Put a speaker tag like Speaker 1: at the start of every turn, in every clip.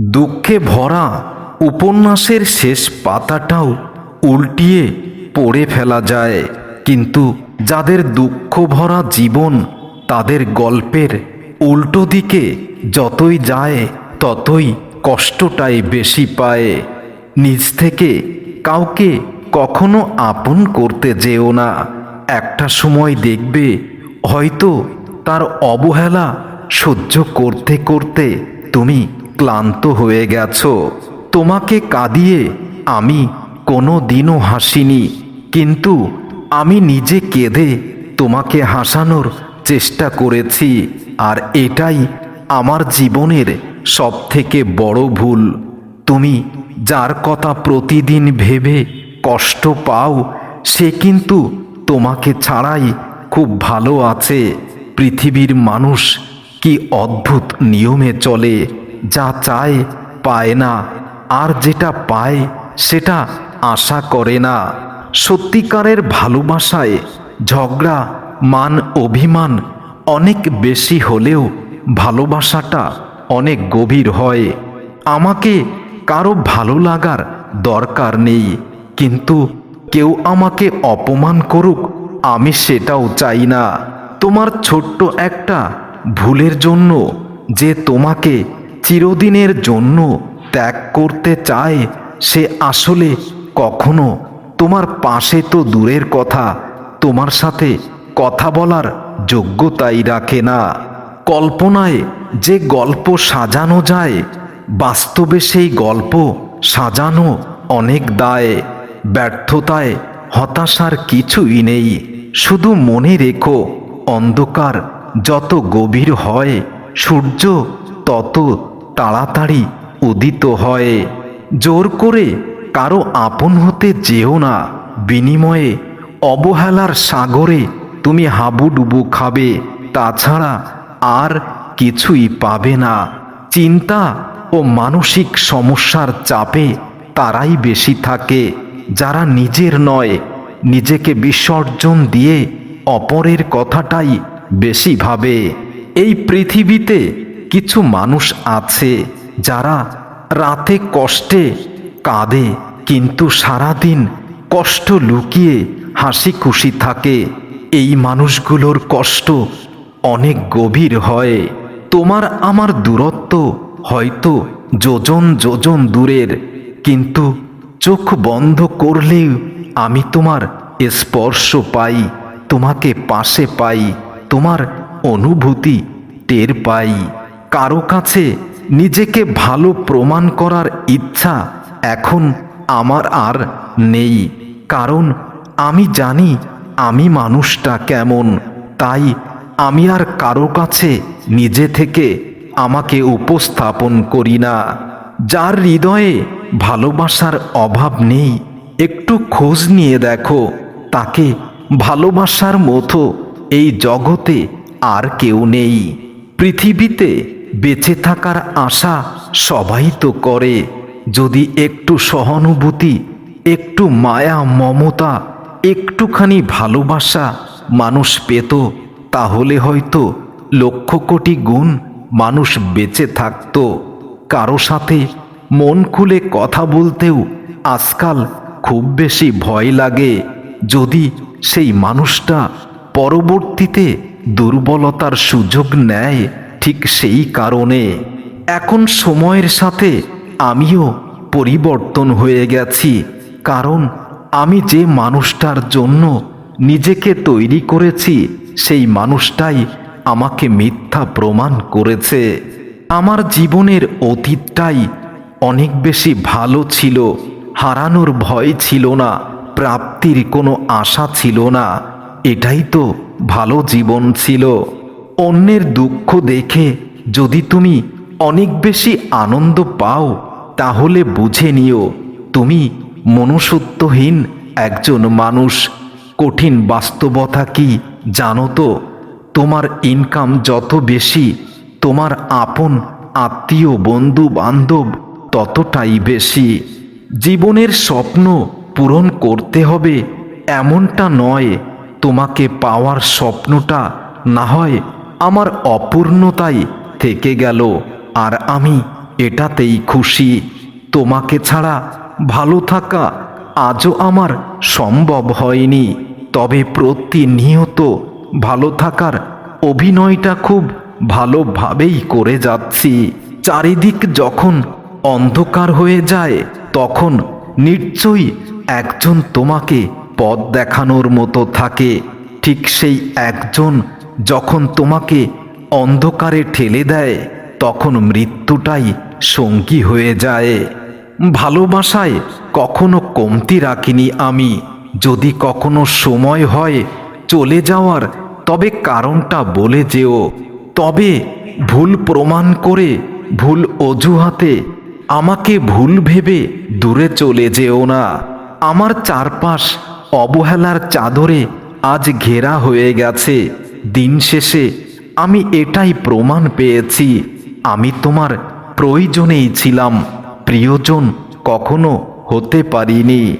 Speaker 1: দুঃখে ভরা উপন্যাসের শেষ পাতাটাও উল্টিয়ে পড়ে ফেলা যায়। কিন্তু যাদের দুঃখ ভরা জীবন তাদের গল্পের উল্টো দিকে যতই যায়, ততই কষ্টটাই বেশি পায়। নিজ থেকে কাউকে কখনো আপন করতে যেও না। একটা সময় দেখবে হয়তো তার অবহেলা সহ্য করতে করতে তুমি ক্লান্ত হয়ে গেছো। তোমাকে কাঁদিয়ে আমি কোনো দিনও হাসিনি। কিন্তু আমি নিজে কেঁদে তোমাকে হাসানোর চেষ্টা করেছি। আর এটাই আমার জীবনের সব থেকে বড় ভুল। তুমি যার কথা প্রতিদিন ভেবে কষ্ট পাও, সে কিন্তু তোমাকে ছাড়াই খুব ভালো আছে। পৃথিবীর মানুষ কি অদ্ভুত নিয়মে চলে। যা চায় পায় না, আর যেটা পায় সেটা আশা করে না। সত্যিকারের ভালোবাসায় ঝগড়া, মান, অভিমান অনেক বেশি হলেও ভালোবাসাটা অনেক গভীর হয়। আমাকে কারও ভালো লাগার দরকার নেই, কিন্তু কেউ আমাকে অপমান করুক, আমি সেটাও চাই না। তোমার ছোট্ট একটা ভুলের জন্য যে তোমাকে চিরদিনের জন্য ত্যাগ করতে চায়, সে আসলে কখনো। তোমার পাশে তো দূরের কথা, তোমার সাথে কথা বলার যোগ্যতাই রাখে না। কল্পনায় যে গল্প সাজানো যায়, বাস্তবে সেই গল্প সাজানো অনেক দায়। ব্যর্থতায় হতাশার কিছুই নেই, শুধু মনে রেখো, অন্ধকার যত গভীর হয়, সূর্য তত তাড়াতাড়ি উদিত হয়। জোর করে কারও আপন হতে যেও না। বিনিময়ে অবহেলার সাগরে তুমি হাবুডুবু খাবে। তাছাড়া আর কিছুই পাবে না। চিন্তা ও মানসিক সমস্যার চাপে তারাই বেশি থাকে। যারা নিজের নয়, নিজেকে বিসর্জন দিয়ে অপরের কথাটাই বেশি ভাবে। এই পৃথিবীতে কিছু মানুষ আছে যারা রাতে কষ্টে কাঁদে, কিন্তু সারাদিন কষ্ট লুকিয়ে হাসি খুশি থাকে। এই মানুষগুলোর কষ্ট অনেক গভীর হয়। তোমার আমার দূরত্ব হয়তো যোজন যোজন দূরের, কিন্তু চোখ বন্ধ করলেও আমি তোমার স্পর্শ পাই, তোমাকে পাশে পাই, তোমার অনুভূতি টের পাই। কারও কাছে নিজেকে ভালো প্রমাণ করার ইচ্ছা এখন আমার আর নেই। কারণ আমি জানি আমি মানুষটা কেমন। তাই আমি আর কারও কাছে নিজে থেকে আমাকে উপস্থাপন করি না। যার হৃদয়ে ভালোবাসার অভাব নেই, একটু খোঁজ নিয়ে দেখো। তাকে ভালোবাসার মতো এই জগতে আর কেউ নেই। পৃথিবীতে বেঁচে থাকার আশা সবাই তো করে। যদি একটু সহানুভূতি, একটু মায়া, মমতা, একটুখানি ভালোবাসা মানুষ পেত, তাহলে হয়তো লক্ষ কোটি গুণ মানুষ বেঁচে থাকতো। কারও সাথে মন খুলে কথা বলতেও আজকাল খুব বেশি ভয় লাগে। যদি সেই মানুষটা পরবর্তীতে দুর্বলতার সুযোগ নেয় ঠিক সেই কারণে এখন সময়ের সাথে আমিও পরিবর্তন হয়ে গেছি। কারণ আমি যে মানুষটার জন্য নিজেকে তৈরি করেছি, সেই মানুষটাই আমাকে মিথ্যা প্রমাণ করেছে। আমার জীবনের অতীতটাই অনেক বেশি ভালো ছিল, হারানোর ভয় ছিল না, প্রাপ্তির কোনো আশা ছিল না, এটাই তো ভালো জীবন ছিল। অন্যের দুঃখ দেখে যদি তুমি অনেক বেশি আনন্দ পাও, তাহলে বুঝে নিও, তুমি মনুষ্যত্বহীন একজন মানুষ। কঠিন বাস্তবতা কি জানো তো? তোমার ইনকাম যত বেশি, তোমার আপন, আত্মীয়, বন্ধু, বান্ধব ততটাই বেশি। জীবনের স্বপ্ন পূরণ করতে হবে, এমনটা নয়, তোমাকে পাওয়ার স্বপ্নটা না হয় আমার অপূর্ণতাই থেকে গেল, আর আমি এটাতেই খুশি। তোমাকে ছাড়া ভালো থাকা আজও আমার সম্ভব হয়নি। তবে প্রতিনিয়ত ভালো থাকার অভিনয়টা খুব ভালোভাবেই করে যাচ্ছি। চারিদিক যখন অন্ধকার হয়ে যায়, তখন নিশ্চয়ই একজন তোমাকে পথ দেখানোর মতো থাকে। ঠিক সেই একজন যখন তোমাকে অন্ধকারে ঠেলে দেয়, তখন মৃত্যুটাই সঙ্গী হয়ে যায়। ভালোবাসায় কখনো কমতি রাখিনি আমি। যদি কখনো সময় হয় চলে যাওয়ার, তবে কারণটা বলে যেও। তবে ভুল প্রমাণ করে, ভুল অজুহাতে আমাকে ভুল ভেবে দূরে চলে যেও না। আমার চারপাশ অবহেলার চাদরে আজ ঘেরা হয়ে গেছে। দিন শেষে আমি এটাই প্রমাণ পেয়েছি। আমি তোমার প্রয়োজনেই ছিলাম। প্রিয়জন কখনো হতে পারিনি।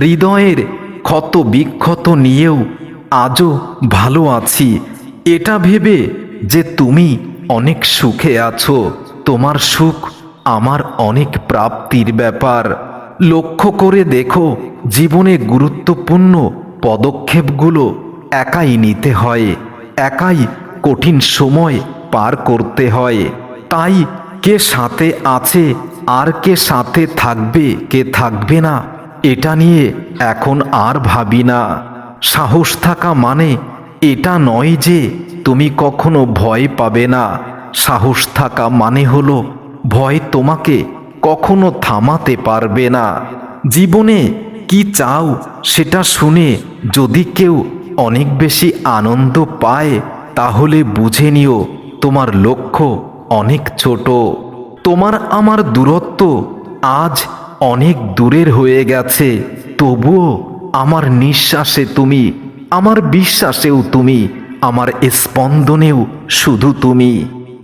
Speaker 1: হৃদয়ের ক্ষত বিক্ষত নিয়েও আজও ভালো আছি। এটা ভেবে যে তুমি অনেক সুখে আছো। তোমার সুখ আমার অনেক প্রাপ্তির ব্যাপার। লক্ষ্য করে দেখো, জীবনে গুরুত্বপূর্ণ পদক্ষেপগুলো একাই নিতে হয়। একাই কঠিন সময় পার করতে হয়। তাই কে সাথে আছে আর কে সাথে থাকবে, কে থাকবে না, এটা নিয়ে এখন আর ভাবি না। সাহস থাকা মানে এটা নয় যে তুমি কখনো ভয় পাবে না। সাহস থাকা মানে হলো ভয় তোমাকে কখনো থামাতে পারবে না। জীবনে কি চাও সেটা শুনে যদি কেউ অনেক বেশি আনন্দ পায়, তাহলে বুঝে নিও তোমার লক্ষ্য অনেক ছোট। তোমার আমার দূরত্ব আজ অনেক দূরের হয়ে গেছে, তবুও আমার নিঃশ্বাসে তুমি, আমার বিশ্বাসেও তুমি, আমার স্পন্দনেও শুধু তুমি।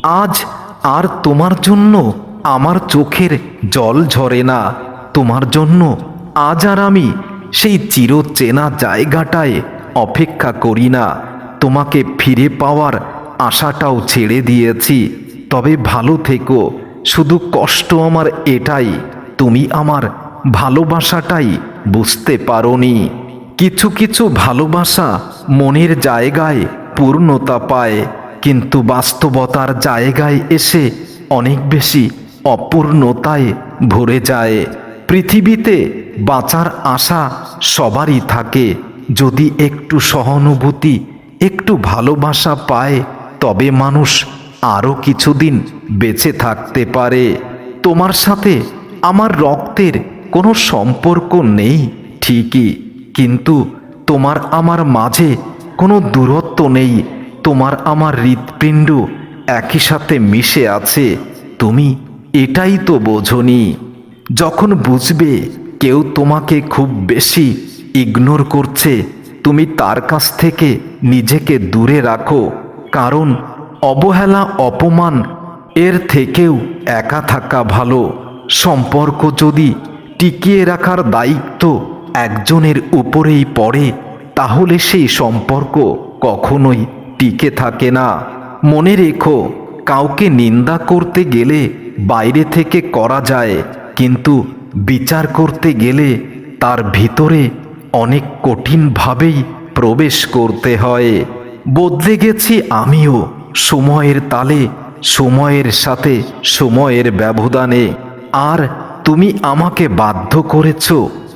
Speaker 1: আজ আর তোমার জন্য আমার চোখের জল ঝরে না, তোমার জন্য আজ আর আমি সেই চিরচেনা জায়গাটায় অপেক্ষা করি না। তোমাকে ফিরে পাওয়ার আশাটাও ছেড়ে দিয়েছি। তবে ভালো থেকো। শুধু কষ্ট আমার এটাই। তুমি আমার ভালোবাসাটাই বুঝতে পারোনি। কিছু কিছু ভালোবাসা মনের জায়গায় পূর্ণতা পায়, কিন্তু বাস্তবতার জায়গায় এসে অনেক বেশি অপূর্ণতায় ভরে যায়। পৃথিবীতে বাঁচার আশা সবারই থাকে। যদি একটু সহানুভূতি, একটু ভালোবাসা পায়, তবে মানুষ আরও কিছুদিন বেঁচে থাকতে পারে। তোমার সাথে আমার রক্তের কোনো সম্পর্ক নেই, ঠিকই। কিন্তু তোমার আমার মাঝে কোনো দূরত্ব নেই, তোমার আমার হৃৎপিণ্ড একই সাথে মিশে আছে, তুমি এটাই তো বোঝনি। যখন বুঝবে কেউ তোমাকে খুব বেশি ইগনোর করছে। তুমি তার কাছ থেকে নিজেকে দূরে রাখো, কারণ অবহেলা, অপমান এর থেকেও একা থাকা ভালো। সম্পর্ক যদি টিকিয়ে রাখার দায়িত্ব একজনের উপরেই পড়ে, তাহলে সেই সম্পর্ক কখনোই টিকে থাকে না। মনে রেখো, কাউকে নিন্দা করতে গেলে বাইরে থেকে করা যায়, কিন্তু বিচার করতে গেলে তার ভিতরে অনেক কঠিনভাবেই প্রবেশ করতে হয়। বদলে গেছি আমিও সময়ের তালে, সময়ের সাথে, সময়ের ব্যবধানে। আর তুমি আমাকে বাধ্য করেছ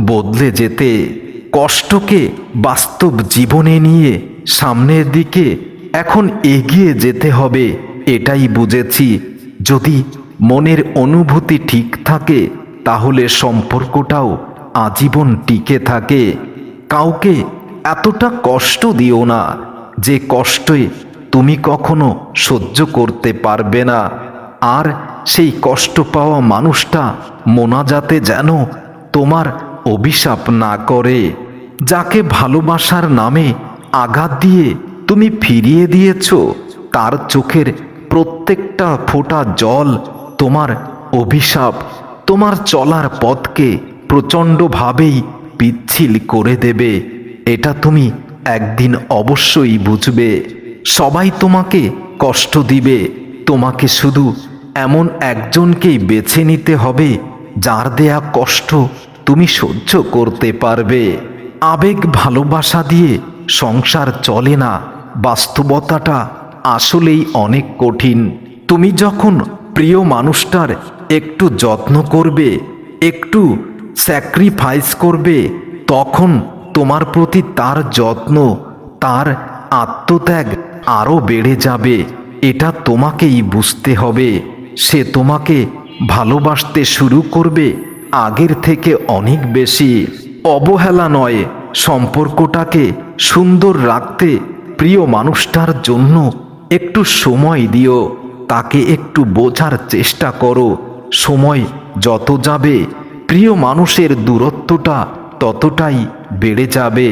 Speaker 1: বদলে যেতে। কষ্টকে বাস্তব জীবনে নিয়ে সামনের দিকে এখন এগিয়ে যেতে হবে, এটাই বুঝেছি। যদি মনের অনুভূতি ঠিক থাকে, তাহলে সম্পর্কটাও আজীবন টিকে থাকে। কাউকে এতটা কষ্ট দিও না, যে কষ্টে তুমি কখনো সহ্য করতে পারবে না। আর সেই কষ্ট পাওয়া মানুষটা মোনাজাতে যেন তোমার অভিশাপ না করে। যাকে ভালোবাসার নামে আঘাত দিয়ে তুমি ফিরিয়ে দিয়েছ, তার চোখের প্রত্যেকটা ফোঁটা জল তোমার অভিশাপ, তোমার চলার পথকে প্রচণ্ডভাবেই পিচ্ছিল করে দেবে। এটা তুমি একদিন অবশ্যই বুঝবে। সবাই তোমাকে কষ্ট দিবে। তোমাকে শুধু এমন একজনকেই বেছে নিতে হবে যার দেয়া কষ্ট তুমি সহ্য করতে পারবে। আবেগ ভালোবাসা দিয়ে সংসার চলে না। বাস্তবতাটা আসলেই অনেক কঠিন। তুমি যখন প্রিয় মানুষটার একটু যত্ন করবে, একটু স্যাক্রিফাইস করবে, তখন তোমার প্রতি তার যত্ন, তার আত্মত্যাগ আরও বেড়ে যাবে। এটা তোমাকেই বুঝতে হবে। সে তোমাকে ভালোবাসতে শুরু করবে আগের থেকে অনেক বেশি। অবহেলা নয়, সম্পর্কটাকে সুন্দর রাখতে প্রিয় মানুষটার জন্য একটু সময় দিও। তাকে একটু বোঝার চেষ্টা করো। সময় যত যাবে প্রিয় মানুষের দূরত্বটা ততটাই বেড়ে যাবে।